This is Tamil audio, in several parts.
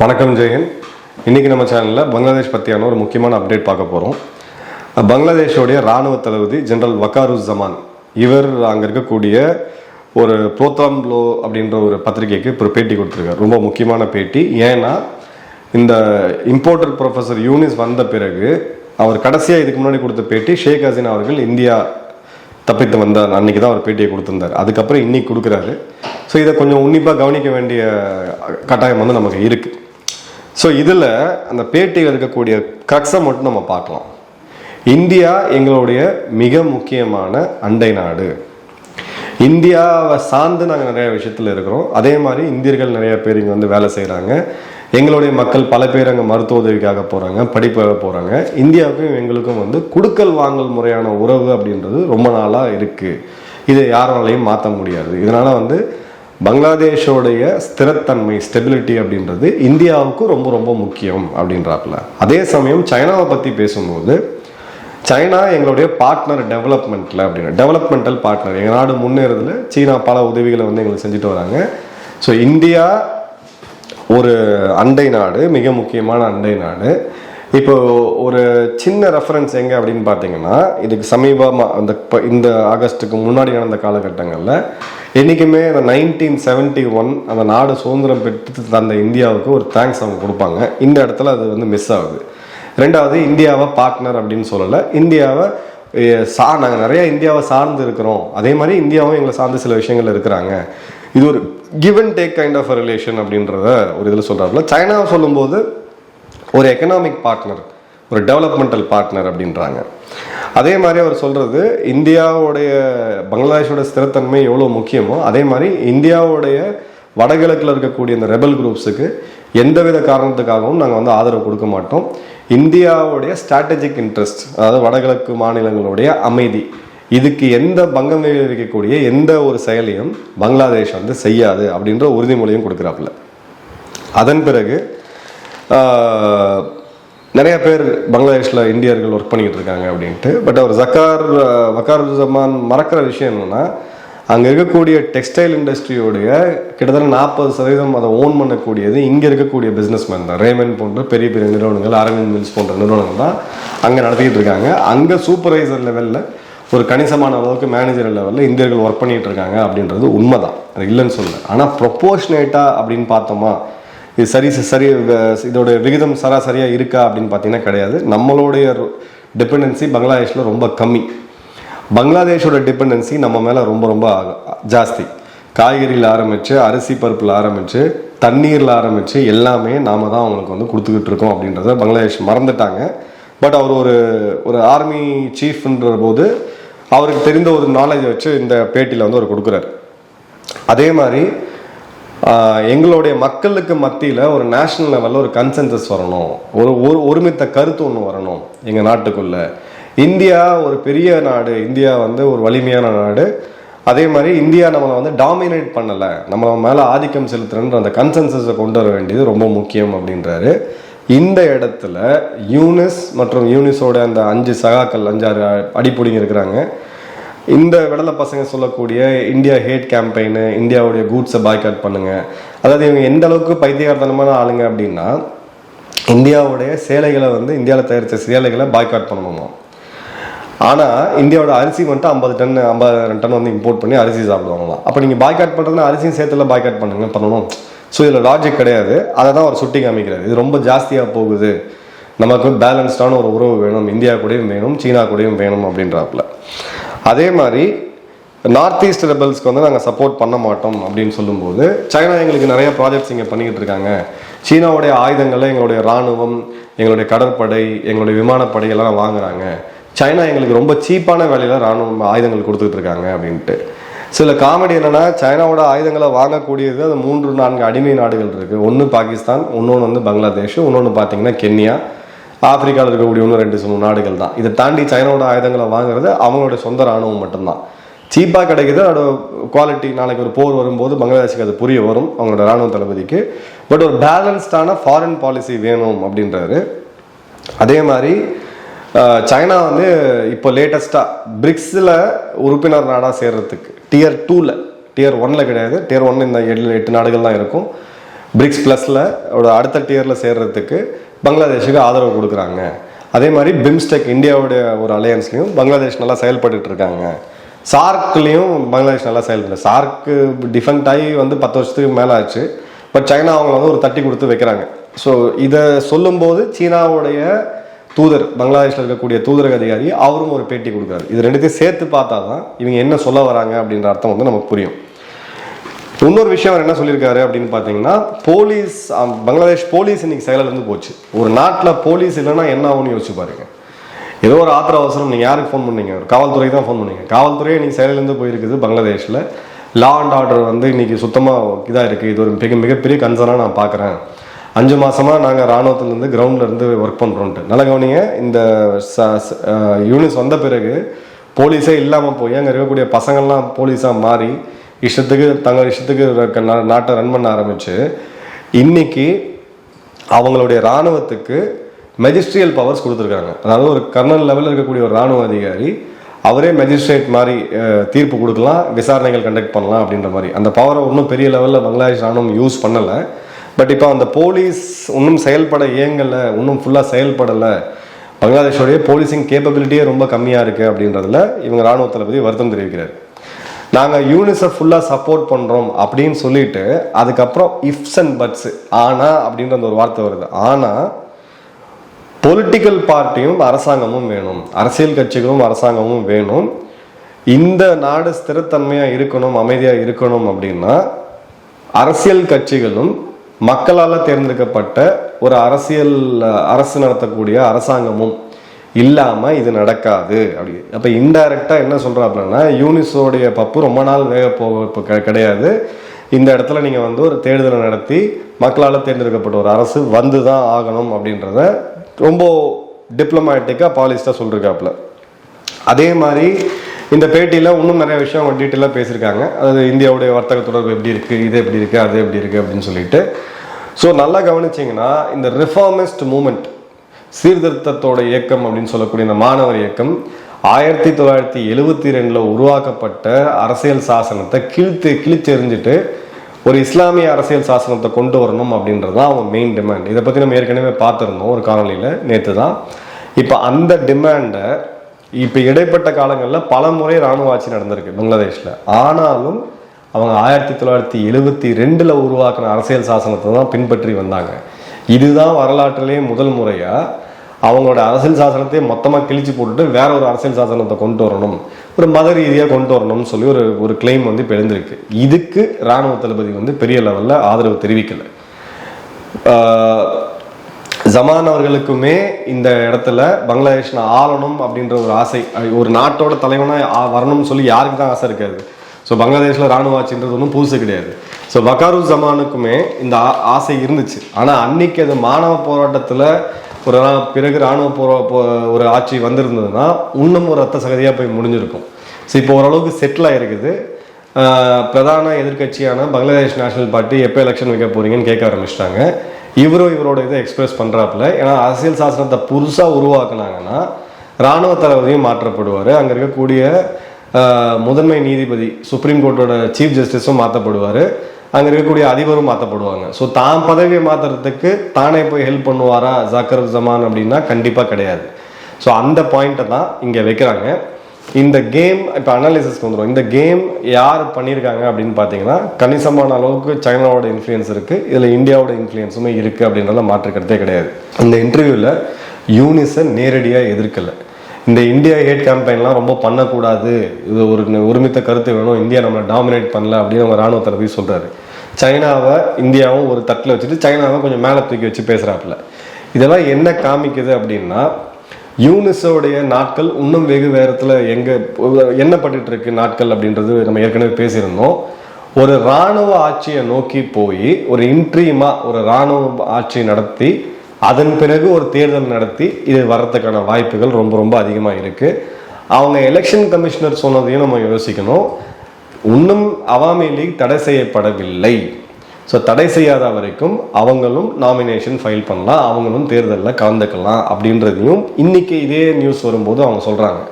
வணக்கம் ஜெயன். இன்னைக்கு நம்ம சேனலில் பங்களாதேஷ் பற்றியான ஒரு முக்கியமான அப்டேட் பார்க்க போகிறோம் பங்களாதேஷோடைய இராணுவ தளபதி ஜெனரல் வக்காருஸ் ஜமான் இவர் அங்கே இருக்கக்கூடிய ஒரு புரோத்தாம்லோ அப்படின்ற ஒரு பத்திரிகைக்கு இப்போ ஒரு பேட்டி கொடுத்துருக்காரு. ரொம்ப முக்கியமான பேட்டி. ஏன்னா இந்த இம்போர்ட்டர் ப்ரொஃபஸர் யூனிஸ் வந்த பிறகு அவர் கடைசியாக இதுக்கு முன்னாடி கொடுத்த பேட்டி ஷேக் ஹசீனா அவர்கள் இந்தியா தப்பித்து வந்த அன்னைக்கு தான் அவர் பேட்டியை கொடுத்துருந்தார். அதுக்கப்புறம் இன்னைக்கு கொடுக்குறாரு. ஸோ இதை கொஞ்சம் உன்னிப்பாக கவனிக்க வேண்டிய கட்டாயம் வந்து நமக்கு இருக்குது ஸோ இதில் அந்த பேட்டியில் இருக்கக்கூடிய கக்ஸை மட்டும் நம்ம பார்க்கலாம். இந்தியா எங்களுடைய மிக முக்கியமான அண்டை நாடு. இந்தியாவை சார்ந்து நாங்கள் நிறைய விஷயத்தில் இருக்கிறோம். அதே மாதிரி இந்தியர்கள் நிறைய பேர் இங்கே வந்து வேலை செய்கிறாங்க எங்களுடைய மக்கள் பல பேர் அங்கே மருத்துவ உதவிக்காக போகிறாங்க படிப்பாக போகிறாங்க இந்தியாவுக்கும் எங்களுக்கும் வந்து குடுக்கல் வாங்கல் முறையான உறவு அப்படின்றது ரொம்ப நாளாக இருக்குது இதை யாராலையும் மாற்ற முடியாது. இதனால் வந்து பங்களாதேஷோடைய ஸ்திரத்தன்மை ஸ்டெபிலிட்டி அப்படின்றது இந்தியாவுக்கு ரொம்ப ரொம்ப முக்கியம் அப்படின்றாப்புல. அதே சமயம் சைனாவை பற்றி பேசும்போது சைனா எங்களுடைய பார்ட்னர் டெவலப்மெண்ட்டில் அப்படின்னு டெவலப்மெண்டல் பார்ட்னர் எங்கள் நாடு முன்னேறதுல சீனா பல உதவிகளை வந்து எங்களுக்கு செஞ்சுட்டு வராங்க. ஸோ இந்தியா ஒரு அண்டை நாடு மிக முக்கியமான அண்டை நாடு. இப்போ ஒரு சின்ன ரெஃபரன்ஸ் எங்கே அப்படின்னு பார்த்தீங்கன்னா இதுக்கு சமீபமாக அந்த இப்போ இந்த ஆகஸ்ட்டுக்கு முன்னாடி நடந்த காலகட்டங்களில் என்றைக்குமே அந்த நைன்டீன் செவன்ட்டி ஒன் அந்த நாடு சுதந்திரம் பெற்று தந்த இந்தியாவுக்கு ஒரு தேங்க்ஸ் அவங்க கொடுப்பாங்க. இந்த இடத்துல அது வந்து மிஸ் ஆகுது. ரெண்டாவது இந்தியாவை பார்ட்னர் அப்படின்னு சொல்லலை. இந்தியாவை சா நாங்கள் நிறைய இந்தியாவை சார்ந்து இருக்கிறோம். அதே மாதிரி இந்தியாவும் எங்களை சார்ந்து சில விஷயங்கள் இருக்கிறாங்க. இது ஒரு give and take kind of relation அப்படின்றத ஒரு இதில் சொல்கிறாப்புல சைனாவை சொல்லும்போது ஒரு எக்கனாமிக் பார்ட்னர் ஒரு டெவலப்மெண்டல் பார்ட்னர் அப்படின்றாங்க. அதே மாதிரி அவர் சொல்கிறது இந்தியாவுடைய பங்களாதேஷோட ஸ்திரத்தன்மை எவ்வளோ முக்கியமோ அதே மாதிரி இந்தியாவுடைய வடகிழக்கில் இருக்கக்கூடிய இந்த ரெபல் குரூப்ஸுக்கு எந்தவித காரணத்துக்காகவும் நாங்கள் வந்து ஆதரவு கொடுக்க மாட்டோம். இந்தியாவுடைய ஸ்ட்ராட்டஜிக் இன்ட்ரெஸ்ட் அதாவது வடகிழக்கு மாநிலங்களுடைய அமைதி இதுக்கு எந்த பங்கம் விளைவிக்கக்கூடிய எந்த ஒரு செயலையும் பங்களாதேஷ் வந்து செய்யாது அப்படின்ற உறுதிமொழியும் கொடுக்குறாப்புல. அதன் பிறகு நிறைய பேர் பங்களாதேஷில் இந்தியர்கள் ஒர்க் பண்ணிக்கிட்டு இருக்காங்க அப்படின்ட்டு. பட் அவர் ஜக்கார் வக்கார் ஜமான் மறக்கிற விஷயம் என்னன்னா அங்கே இருக்கக்கூடிய டெக்ஸ்டைல் இண்டஸ்ட்ரியோடைய கிட்டத்தட்ட நாற்பது சதவீதம் அதை ஓன் பண்ணக்கூடியது இங்கே இருக்கக்கூடிய பிஸ்னஸ்மேன் தான். ரேமன் போன்ற பெரிய பெரிய நிறுவனங்கள் அரவிந்த் மில்ஸ் போன்ற நிறுவனங்கள் தான் அங்கே நடத்திக்கிட்டு இருக்காங்க. அங்கே சூப்பர்வைசர் லெவலில் ஒரு கணிசமான அளவுக்கு மேனேஜர் லெவலில் இந்தியர்கள் ஒர்க் பண்ணிட்டு இருக்காங்க அப்படின்றது உண்மை தான் அது இல்லைன்னு சொல்லலை. ஆனால் ப்ரொப்போர்ஷனேட்டாக அப்படின்னு பார்த்தோமா இது சரி சரி வ- இதோட விகிதம் சராசரியாக இருக்கா அப்படின்னு பார்த்தீங்கன்னா கிடையாது. நம்மளுடைய டிபெண்டன்சி பங்களாதேஷில் ரொம்ப கம்மி. பங்களாதேஷோட டிபெண்டன்சி நம்ம மேலே ரொம்ப ரொம்ப ஜாஸ்தி. காய்கறியில் ஆரம்பித்து அரிசி பருப்பில் ஆரம்பித்து தண்ணீரில் ஆரம்பித்து எல்லாமே நாம தான் அவங்களுக்கு வந்து கொடுத்துக்கிட்டு இருக்கோம் அப்படின்றத பங்களாதேஷ் மறந்துட்டாங்க. பட் அவர் ஒரு ஒரு ஆர்மி சீஃப்ன்ற போது அவருக்கு தெரிந்த ஒரு நாலேஜை வச்சு இந்த பேட்டியில் வந்து அவர் கொடுக்குறாரு. அதே மாதிரி எங்களுடைய மக்களுக்கு மத்தியில் ஒரு நேஷனல் லெவலில் ஒரு கன்சென்சஸ் வரணும். ஒரு ஒரு ஒருமித்த கருத்து ஒன்று வரணும் எங்கள் நாட்டுக்குள்ள. இந்தியா ஒரு பெரிய நாடு. இந்தியா வந்து ஒரு வலிமையான நாடு. அதே மாதிரி இந்தியா நம்மளை வந்து டாமினேட் பண்ணலை. நம்மளை மேலே ஆதிக்கம் செலுத்துறன்ற அந்த கன்சென்சஸை கொண்டு வர வேண்டியது ரொம்ப முக்கியம் அப்படின்றாரு. இந்த இடத்துல யூனிஸ் மற்றும் யூனிஸோட அந்த அஞ்சு சகாக்கள் அஞ்சாறு அடிப்பொடிங்க இருக்கிறாங்க. இந்த விடலை பசங்க சொல்லக்கூடிய இந்தியா ஹேட் கேம்பெயின் இந்தியாவுடைய கூட்ஸை பாய்காட் பண்ணுங்க. அதாவது இவங்க எந்த அளவுக்கு பைத்தியகார்த்தனமான ஆளுங்க அப்படின்னா இந்தியாவுடைய சேலைகளை வந்து இந்தியாவில் தயாரித்த சேலைகளை பாய்காட் பண்ணணுமா? ஆனால் இந்தியாவோட அரிசி வந்துட்டு ஐம்பது டன் ஐம்பது டன் வந்து இம்போர்ட் பண்ணி அரிசி சாப்பிடுவாங்களாம். அப்போ நீங்கள் பாய்காட் பண்ணுறதுனா அரிசியும் சேர்த்துல பாய்காட் பண்ணுங்க பண்ணணும். ஸோ இதில் லாஜிக் கிடையாது. அதை தான் அவர் சுட்டி காமிக்கிறார் இது ரொம்ப ஜாஸ்தியாக போகுது. நமக்கு பேலன்ஸ்டான ஒரு உறவு வேணும். இந்தியா கூடயும் வேணும் சீனா கூடயும் வேணும் அப்படின்றாப்புல. அதே மாதிரி நார்த் ஈஸ்ட் ரெபல்ஸ்க்கு வந்து நாங்கள் சப்போர்ட் பண்ண மாட்டோம் அப்படின்னு சொல்லும்போது சைனா எங்களுக்கு நிறைய ப்ராஜெக்ட்ஸ் இங்கே பண்ணிக்கிட்டு இருக்காங்க. சீனாவுடைய ஆயுதங்களை எங்களுடைய இராணுவம் எங்களுடைய கடற்படை எங்களுடைய விமானப்படை எல்லாம் வாங்குறாங்க. சைனா எங்களுக்கு ரொம்ப சீப்பான வேலையில் ராணுவம் ஆயுதங்கள் கொடுத்துட்டு இருக்காங்க அப்படின்ட்டு. சில காமெடி என்னன்னா சைனாவோட ஆயுதங்களை வாங்கக்கூடியது அது மூன்று நான்கு அடிமை நாடுகள் இருக்கு. ஒன்று பாகிஸ்தான் இன்னொன்று வந்து பங்களாதேஷ் இன்னொன்று பார்த்தீங்கன்னா கென்யா. ஆப்பிரிக்காவில் இருக்கக்கூடிய ஒன்று ரெண்டு மூணு நாடுகள் தான். இதை தாண்டி சைனாவோட ஆயுதங்களை வாங்குறது அவங்களோட சொந்த ராணுவம் மட்டும்தான். சீப்பாக கிடைக்குது அதோட குவாலிட்டி நாளைக்கு ஒரு போர் வரும்போது பங்களாதேஷுக்கு அது புரிய வரும் அவங்களோட ராணுவ தளபதிக்கு. பட் ஒரு பேலன்ஸ்டான ஃபாரின் பாலிசி வேணும் அப்படின்றாரு. அதே மாதிரி சைனா வந்து இப்போ லேட்டஸ்ட்டாக பிரிக்ஸில் உறுப்பினர் நாடாக சேர்றதுக்கு டியர் டூவில் டியர் ஒன்னில் கிடையாது டியர் ஒன் இந்த ஏழு எட்டு நாடுகள் தான் இருக்கும். பிரிக்ஸ் ப்ளஸில் அடுத்த டியரில் சேர்றதுக்கு பங்களாதேஷுக்கு ஆதரவு கொடுக்குறாங்க. அதே மாதிரி பிம்ஸ்டெக் இந்தியாவுடைய ஒரு அலையன்ஸ்லையும் பங்களாதேஷ் நல்லா செயல்பட்டு இருக்காங்க. சார்க்லேயும் பங்களாதேஷ் நல்லா செயல்படுது சார்க்கு டிஃபெண்ட் ஆகி வந்து பத்து வருஷத்துக்கு மேலே ஆச்சு. பட் சைனா அவங்கள வந்து ஒரு தட்டி கொடுத்து வைக்கிறாங்க. ஸோ இதை சொல்லும்போது சீனாவுடைய தூதர் பங்களாதேஷில் இருக்கக்கூடிய தூதரக அதிகாரி அவரும் ஒரு பேட்டி கொடுக்குறாரு. இது ரெண்டுத்தையும் சேர்த்து பார்த்தா தான் இவங்க என்ன சொல்ல வராங்க அப்படின்ற அர்த்தம் வந்து நமக்கு புரியும். இன்னொரு விஷயம் அவர் என்ன சொல்லியிருக்காரு அப்படின்னு பார்த்தீங்கன்னா போலீஸ் பங்களாதேஷ் போலீஸ் இன்னைக்கு செயலில் போச்சு. ஒரு நாட்டில் போலீஸ் இல்லைன்னா என்ன ஆகும்னு யோசிச்சு பாருங்க. ஏதோ ஒரு ஆத்திர அவசரம் நீங்கள் யாருக்கு ஃபோன் பண்ணீங்க? ஒரு காவல்துறைக்கு தான் ஃபோன் பண்ணீங்க. காவல்துறையே இன்னைக்கு செயலிலேருந்து போயிருக்குது பங்களாதேஷில். லா அண்ட் ஆர்டர் வந்து இன்னைக்கு சுத்தமாக இதாக இருக்குது இது ஒரு மிக மிகப்பெரிய கன்சர்னாக நான் பார்க்குறேன். அஞ்சு மாதமாக நாங்கள் இராணுவத்துலேருந்து கிரவுண்ட்லேருந்து ஒர்க் பண்ணுறோன்ட்டு நல்லா கவனிங்க இந்த யூனிஸ் வந்த பிறகு போலீஸே இல்லாமல் போய் அங்கே இருக்கக்கூடிய பசங்கள்லாம் போலீஸாக மாறி இஷ்டத்துக்கு தங்கள் இஷ்டத்துக்கு நா- நாட்டை ரன் பண்ண ஆரம்பிச்சு இன்னைக்கு அவங்களுடைய இராணுவத்துக்கு மெஜிஸ்ட்ரியல் பவர்ஸ் கொடுத்துருக்காங்க. அதாவது ஒரு கர்னல் லெவலில் இருக்கக்கூடிய ஒரு இராணுவ அதிகாரி அவரே மெஜிஸ்ட்ரேட் மாதிரி தீர்ப்பு கொடுக்கலாம் விசாரணைகள் கண்டக்ட் பண்ணலாம் அப்படின்ற மாதிரி. அந்த பவரை ஒன்றும் பெரிய லெவலில் பங்களாதேஷ் ராணுவம் யூஸ் பண்ணலை. பட் இப்போ அந்த போலீஸ் இன்னும் செயல்பட இயங்கலை இன்னும் ஃபுல்லாக செயல்படலை. பங்களாதேஷோடைய போலீசிங் கேப்பபிலிட்டியே ரொம்ப கம்மியாக இருக்குது அப்படின்றதுல இவங்க ராணுவ தளபதி வருத்தம் தெரிவிக்கிறார். நாங்கள் யூனிசெஃப் ஃபுல்லாக சப்போர்ட் பண்ணுறோம் அப்படின்னு சொல்லிட்டு அதுக்கப்புறம் இஃப்ஸ் அண்ட் பட்ஸ் ஆனா அப்படின்ற அந்த ஒரு வார்த்தை வருது. ஆனால் பொலிட்டிக்கல் பார்ட்டியும் அரசாங்கமும் வேணும். அரசியல் கட்சிகளும் அரசாங்கமும் வேணும். இந்த நாடு ஸ்திரத்தன்மையாக இருக்கணும் அமைதியாக இருக்கணும் அப்படின்னா அரசியல் கட்சிகளும் மக்களால் தேர்ந்தெடுக்கப்பட்ட ஒரு அரசியல் அரசு நடத்தக்கூடிய அரசாங்கமும் இல்லாமல் இது நடக்காது. அப்படி. அப்போ இன்டைரக்டாக என்ன சொல்கிறாப்புலன்னா யூனிஸோடைய பப்பு ரொம்ப நாள் வேக போக இப்போ க கிடையாது. இந்த இடத்துல நீங்கள் வந்து ஒரு தேர்தலை நடத்தி மக்களால் தேர்ந்தெடுக்கப்பட்ட ஒரு அரசு வந்து தான் ஆகணும் அப்படின்றத ரொம்ப டிப்ளமேட்டிக்காக பாலிஸ்டாக சொல்லியிருக்காப்புல அதே மாதிரி இந்த பேட்டியில் இன்னும் நிறைய விஷயம் அவங்க டீட்டெயிலாக பேசியிருக்காங்க. அதாவது இந்தியாவுடைய வர்த்தக தொடர்பு எப்படி இருக்குது இது எப்படி இருக்குது அது எப்படி இருக்குது அப்படின்னு சொல்லிட்டு. ஸோ நல்லா கவனிச்சிங்கன்னா இந்த ரிஃபார்மிஸ்ட் மூமெண்ட் சீர்திருத்தத்தோட இயக்கம் அப்படின்னு சொல்லக்கூடிய இந்த மாணவர் இயக்கம் ஆயிரத்தி தொள்ளாயிரத்தி எழுவத்தி ரெண்டில் உருவாக்கப்பட்ட அரசியல் சாசனத்தை கிழித்து கிழிச்செறிஞ்சிட்டு ஒரு இஸ்லாமிய அரசியல் சாசனத்தை கொண்டு வரணும் அப்படின்றது தான் அவங்க மெயின் டிமாண்ட் இதை பற்றி நம்ம ஏற்கனவே பார்த்துருந்தோம் ஒரு காணொலியில் நேற்று தான் இப்போ அந்த டிமாண்டை இப்போ இடைப்பட்ட காலங்களில் பல முறை இராணுவ ஆட்சி நடந்திருக்கு பங்களாதேஷில். ஆனாலும் அவங்க ஆயிரத்தி தொள்ளாயிரத்தி எழுபத்தி ரெண்டில் உருவாக்கின அரசியல் சாசனத்தை தான் பின்பற்றி வந்தாங்க. இதுதான் வரலாற்றிலேயே முதல் முறையாக அவங்களோட அரசியல் சாசனத்தை மொத்தமாக கிழிச்சு போட்டுட்டு வேற ஒரு அரசியல் சாசனத்தை கொண்டு வரணும். ஒரு மத ரீதியாக கொண்டு வரணும்னு சொல்லி ஒரு ஒரு கிளைம் வந்து இப்போ எழுந்திருக்கு. இதுக்கு இராணுவ தளபதி வந்து பெரிய லெவலில் ஆதரவு தெரிவிக்கலை. ஜமான் அவர்களுக்குமே இந்த இடத்துல பங்களாதேஷ் நான் ஆளணும் அப்படின்ற ஒரு ஆசை ஒரு நாட்டோட தலைவனாக வரணும்னு சொல்லி யாருக்கு தான் ஆசை இருக்காது. ஸோ பங்களாதேஷில் ராணுவ ஆட்சின்றது ஒன்றும் புதுசு கிடையாது. ஸோ வக்காரு ஜமானுக்குமே இந்த ஆ- ஆசை இருந்துச்சு. ஆனால் அன்னைக்கு அது மாணவ போராட்டத்தில் ஒரு பிறகு ராணுவ போரா ஒரு ஆட்சி வந்திருந்ததுன்னா இன்னும் ஒரு ரத்த சகதியாக போய் முடிஞ்சிருக்கும். ஸோ இப்போ ஓரளவுக்கு செட்டில் ஆகிருக்குது பிரதான எதிர்க்கட்சியான பங்களாதேஷ் நேஷனல் பார்ட்டி எப்போ எலெக்ஷன் வைக்க போகிறீங்கன்னு கேட்க ஆரம்பிச்சிட்டாங்க. இவரும் இவரோட இதை எக்ஸ்பிரஸ் பண்ணுறாப்புல ஏன்னா அரசியல் சாசனத்தை புதுசாக உருவாக்குனாங்கன்னா ராணுவ தளபதியும் மாற்றப்படுவார். அங்கே இருக்கக்கூடிய முதன்மை நீதிபதி சுப்ரீம் கோர்ட்டோட சீஃப் ஜஸ்டிஸும் மாற்றப்படுவார் அங்கே இருக்கக்கூடிய அதிபரும் மாற்றப்படுவாங்க ஸோ தான் பதவியை மாற்றுறதுக்கு தானே போய் ஹெல்ப் பண்ணுவாரா ஜாக்கர் ஜமான் அப்படின்னா கண்டிப்பாக கிடையாது. ஸோ அந்த பாயிண்ட்டை தான் இங்கே வைக்கிறாங்க. இந்த கேம் இப்போ அனாலிசிஸ்க்கு வந்துடும் இந்த கேம் யார் பண்ணியிருக்காங்க அப்படின்னு பார்த்தீங்கன்னா கணிசமான அளவுக்கு சைனாவோட இன்ஃப்ளூயன்ஸ் இருக்குது இதில் இந்தியாவோட இன்ஃப்ளூயன்ஸுமே இருக்குது அப்படின்றத மாற்றுக்கிறதே கிடையாது. இந்த இன்டர்வியூவில் யூனிஸை நேரடியாக எதிர்க்கலை. இந்த இந்தியா ஹேட் கேம்பெயின்லாம் ரொம்ப பண்ணக்கூடாது. இது ஒரு ஒருமித்த கருத்து வேணும். இந்தியா நம்மளை டாமினேட் பண்ணல அப்படின்னு அவங்க ராணுவ தளபதி சொல்கிறாரு சைனாவை இந்தியாவும் ஒரு தட்டில் வச்சுட்டு சைனாவை கொஞ்சம் மேலே தூக்கி வச்சு பேசுகிறாப்புல இதெல்லாம் என்ன காமிக்குது அப்படின்னா யூனிஸோடைய நாட்கள் இன்னும் வெகு வேகத்தில் எங்கே எண்ணப்பட்டுட்டு இருக்கு நாட்கள் அப்படின்றது நம்ம ஏற்கனவே பேசியிருந்தோம். ஒரு இராணுவ ஆட்சியை நோக்கி போய் ஒரு இன்ட்ரீமாக ஒரு இராணுவ ஆட்சி நடத்தி அதன் பிறகு ஒரு தேர்தல் நடத்தி இது வர்றதுக்கான வாய்ப்புகள் ரொம்ப ரொம்ப அதிகமாக இருக்குது அவங்க எலெக்ஷன் கமிஷனர் சொன்னதையும் நம்ம யோசிக்கணும். இன்னும் அவாமி லீக் தடை செய்யப்படவில்லை. ஸோ தடை செய்யாத வரைக்கும் அவங்களும் நாமினேஷன் ஃபைல் பண்ணலாம் அவங்களும் தேர்தலில் கலந்துக்கலாம் அப்படின்றதையும் இன்னைக்கு இதே நியூஸ் வரும்போது அவங்க சொல்கிறாங்க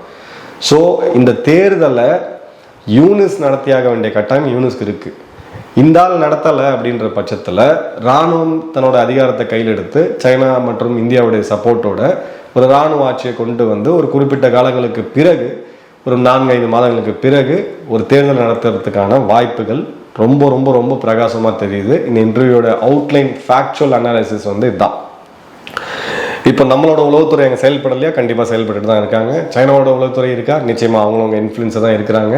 ஸோ இந்த தேர்தலை யூனிஸ் நடத்தியாக வேண்டிய கட்டாயம் யூனிஸ்க்கு இருக்குது இந்த ஆள் நடத்தலை அப்படின்ற பட்சத்தில் இராணுவம் தன்னோட அதிகாரத்தை கையில் எடுத்து சைனா மற்றும் இந்தியாவுடைய சப்போர்ட்டோட ஒரு இராணுவ ஆட்சியை கொண்டு வந்து ஒரு குறிப்பிட்ட காலங்களுக்கு பிறகு ஒரு நான்கு ஐந்து மாதங்களுக்கு பிறகு ஒரு தேர்தல் நடத்துறதுக்கான வாய்ப்புகள் ரொம்ப ரொம்ப ரொம்ப பிரகாசமாக தெரியுது. இந்த இன்டர்வியூட அவுட்லைன் ஃபேக்சுவல் அனாலிசிஸ் வந்து இதுதான் இப்போ நம்மளோட உளவுத்துறை அங்கே செயல்படலையா? கண்டிப்பாக செயல்பட்டுட்டு தான் இருக்காங்க. சைனாவோட உளவுத்துறை இருக்கா? நிச்சயமாக அவங்களவங்க இன்ஃப்ளூயன்ஸாக தான் இருக்கிறாங்க.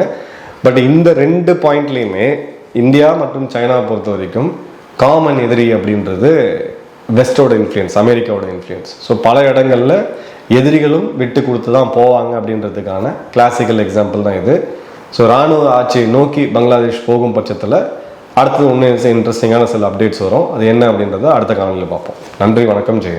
பட் இந்த ரெண்டு பாயிண்ட்லேயுமே இந்தியா மற்றும் சைனா பொறுத்த வரைக்கும் காமன் எதிரி அப்படின்றது வெஸ்டோட இன்ஃப்ளூயன்ஸ் அமெரிக்காவோட இன்ஃப்ளூயன்ஸ் ஸோ பல இடங்களில் எதிரிகளும் விட்டு கொடுத்து தான் போவாங்க அப்படின்றதுக்கான கிளாசிக்கல் எக்ஸாம்பிள் தான் இது. ஸோ ராணுவ ஆட்சியை நோக்கி பங்களாதேஷ் போகும் பட்சத்தில் அடுத்தது ஒன்று இன்ட்ரெஸ்டிங்கான சில அப்டேட்ஸ் வரும். அது என்ன அப்படின்றத அடுத்த காலையில் பார்ப்போம். நன்றி வணக்கம் ஜெயன்